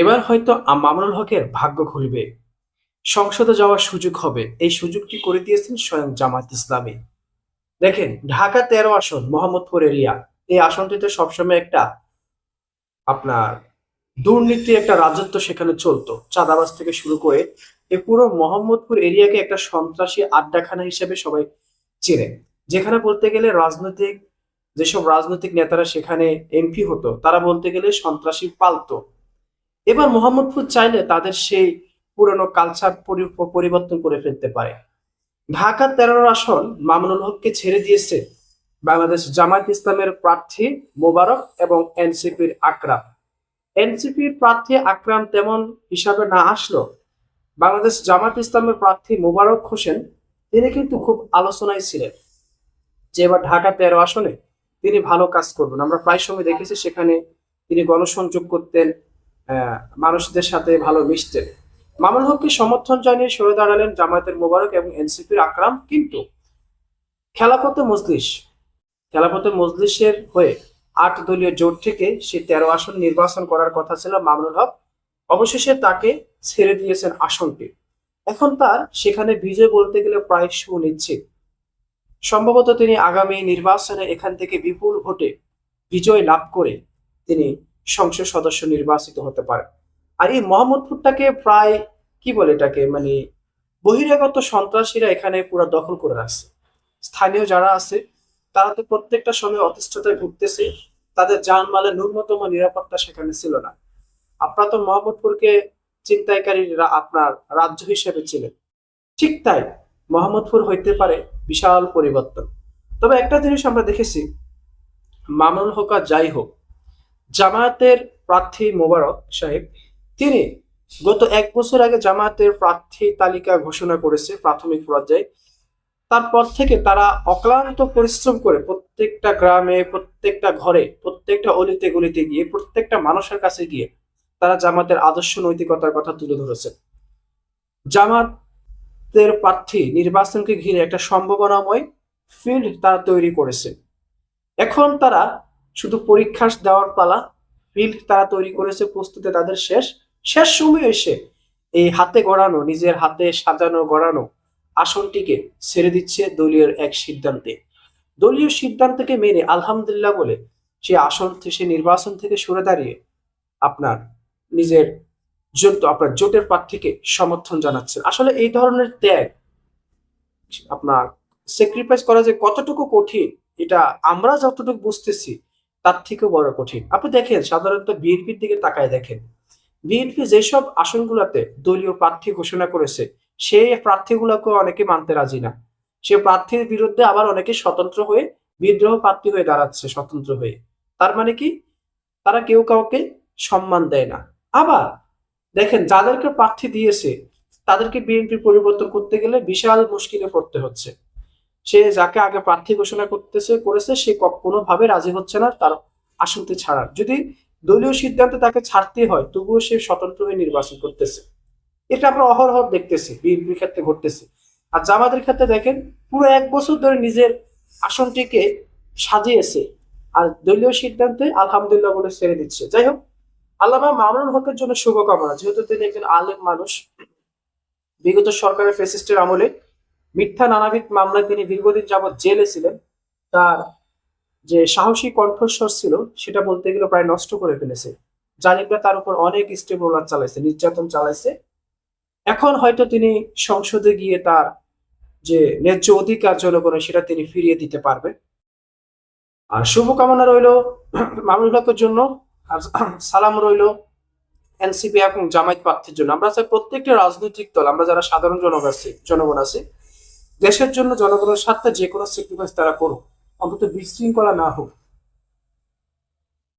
এবার হয়তো মামুনুল হকের ভাগ্য খুলবে। সংসদে যাওয়ার সুযোগ হবে। এই সুযোগটি করে দিয়েছেন স্বয়ং জামাত ইসলামী। দেখেন, ঢাকা তেরো আসন, মোহাম্মদপুর এরিয়া। এই আসনটিতে সবসময় একটা আপনার দুর্নীতি, একটা রাজত্ব সেখানে চলতো। চাঁদাবাজ থেকে শুরু করে এই পুরো মোহাম্মদপুর এরিয়াকে একটা সন্ত্রাসী আড্ডাখানা হিসেবে সবাই চেনে। যেখানে বলতে গেলে রাজনৈতিক, যেসব রাজনৈতিক নেতারা সেখানে এমপি হতো, তারা বলতে গেলে সন্ত্রাসী পালতো। এবার মোহাম্মদপুর চাইলে তাদের সেই পুরনো কালচার পরিবর্তন করে ফেলতে পারে। ঢাকা তেরো আসন মামুনুল হককে ছেড়ে দিয়েছে বাংলাদেশ জামায়াত ইসলামের প্রার্থী মোবারক এবং এনসিপির আকরাম। এনসিপির প্রার্থী আকরাম তেমন হিসাবে না আসলো বাংলাদেশ জামায়াত ইসলামের প্রার্থী মোবারক হোসেন, তিনি কিন্তু খুব আলোচনায় ছিলেন যে এবার ঢাকা তেরো আসনে তিনি ভালো কাজ করবেন। আমরা প্রায় সময় দেখেছি সেখানে তিনি গণসংযোগ করতেন মানুষদের সাথে ভালো মিশতেন মামুন হককে সমর্থন জানিয়ে সরে দাঁড়ালেন জামায়াতের মোবারক এবং এনসিপির আকরাম কিন্তু খেলাফতে মজলিস খেলাফতে মজলিসের হয়ে আট দলীয় জোট থেকে সে তেরো আসন নির্বাচন করার কথা ছিল মামুনুল হক। অবশেষে তাকে ছেড়ে দিয়েছেন আসনটি। এখন তার সেখানে বিজয় বলতে গেলে প্রায় সুনিশ্চিত। সম্ভবত তিনি আগামী নির্বাচনে এখান থেকে বিপুল ভোটে বিজয় লাভ করে তিনি সংসদ সদস্য নির্বাচিত হতে পারে। আর এই মোহাম্মদপুরটাকে প্রায়, কি বলে এটাকে মানে বহিরাগত সন্ত্রাসীরা এখানে পুরো দখল করে রাখছে। স্থানীয় যারা আছে, তারা তো প্রত্যেকটা সময় অতিষ্ঠতায় ভুগতেছে, তাদের জানমালের ন্যূনতম নিরাপত্তা সেখানে ছিল না। আপনারা তো মোহাম্মদপুরকে চিন্তায়কারীরা আপনার রাজ্য হিসেবে ছিলেন ঠিক তাই মোহাম্মদপুর হইতে পারে বিশাল পরিবর্তন। তবে একটা জিনিস আমরা দেখেছি, মামুনুল হক আর যাই হোক জামায়াতের প্রার্থী মোবারক সাহেব, তিনি গত এক বছর আগে জামায়াতের প্রার্থী তালিকা ঘোষণা করেছে প্রাথমিক পর্যায়ে। তারপর থেকে তারা অক্লান্ত পরিশ্রম করে প্রত্যেকটা গ্রামে, প্রত্যেকটা ঘরে, প্রত্যেকটা অলিতে গলিতে গিয়ে, প্রত্যেকটা মানুষের কাছে গিয়ে তারা জামাতের আদর্শ নৈতিকতার কথা তুলে ধরেছে। জামাতের প্রার্থী নির্বাচনকে ঘিরে একটা সম্ভাবনাময় ফিল্ড তারা তৈরি করেছে। এখন তারা শুধু পরীক্ষা দেওয়ার পালা ফিল্ড তারা তৈরি করেছে প্রস্তুতে তাদের শেষ শেষ সময় এসে এই হাতে গড়ানো, নিজের হাতে সাজানো, গড়ানো আসনটিকে ছেড়ে দিচ্ছে দলীয় এক সিদ্ধান্তে। দলীয় সিদ্ধান্তকে মেনে আলহামদুলিল্লাহ বলে সে আসন সে নির্বাচন থেকে সরে দাঁড়িয়ে আপনার নিজের জোট, আপনার জোটের প্রার্থীকে সমর্থন জানাচ্ছেন। আসলে এই ধরনের ত্যাগ, আপনার স্যাক্রিফাইস করা যে কতটুকু কঠিন, এটা আমরা যতটুকু বুঝতেছি তার থেকেও বড় কঠিন। আপনি দেখেন, সাধারণত বিএনপির দিকে তাকায় দেখেন। বিএনপি যেসব আসনগুলোতে দলীয় প্রার্থী ঘোষণা করেছে, সেই প্রার্থীগুলোকে অনেকে মানতে রাজি না। সে প্রার্থীর বিরুদ্ধে আবার অনেকে স্বতন্ত্র হয়ে বিদ্রোহ প্রার্থী হয়ে দাঁড়াচ্ছে, স্বতন্ত্র হয়ে। তার মানে কি? তারা কেউ কাউকে সম্মান দেয় না। আবার দেখেন, যাদেরকে প্রার্থী দিয়েছে, তাদেরকে বিএনপি পরিবর্তন করতে গেলে বিশাল মুশকিলে পড়তে হচ্ছে। সে যাকে আগে প্রার্থী ঘোষণা করতেছে, করেছে, সে কোনোভাবে রাজি হচ্ছে না, তার আসনটি ছাড়ার। যদি দলীয় সিদ্ধান্তে তাকে ছাড়তে হয়, তবুও সে স্বতন্ত্র হয়ে নির্বাচন করতেছে। এটা আমরা অহরহ দেখতেছি, বিএনপির ক্ষেত্রে ঘটতেছে। আর জামাতের ক্ষেত্রে দেখেন, পুরো এক বছর ধরে নিজের আসনটিকে সাজিয়েছে, আর দলীয় সিদ্ধান্তে আলহামদুলিল্লাহ বলে ছেড়ে দিচ্ছে। যাই হোক, আল্লামা মামুনুল হকের জন্য শুভকামনা। যেহেতু তিনি একজন আলেম মানুষ, বিগত সরকারের ফেসিস্টের আমলে মিথ্যা নানাবিধ মামলায় তিনি দীর্ঘদিন যাবৎ জেলে ছিলেন। তার যে সাহসী কণ্ঠস্বর ছিল, সেটা বলতে গেলে প্রায় নষ্ট করে ফেলেছে। জালিমরা তার উপর অনেক স্টেপ রোলার চালাইছে, নির্যাতন চালাইছে। এখন হয়তো তিনি সংসদে গিয়ে তার যে ন্যায্য অধিকার জনগণের, সেটা তিনি ফিরিয়ে দিতে পারবেন। আর শুভকামনা রইল মামুনুল জন্য, আর সালাম রইল এনসিপি এবং জামায়াত প্রার্থীর জন্য। আমরা চাই প্রত্যেকটা রাজনৈতিক দল, আমরা যারা সাধারণ জনগণ আছি জনগণ আছি দেশের জন্য জনগণের স্বার্থে যে কোনো স্যাক্রিফাইস তারা করুক অন্তত বিশৃঙ্খলা না হোক।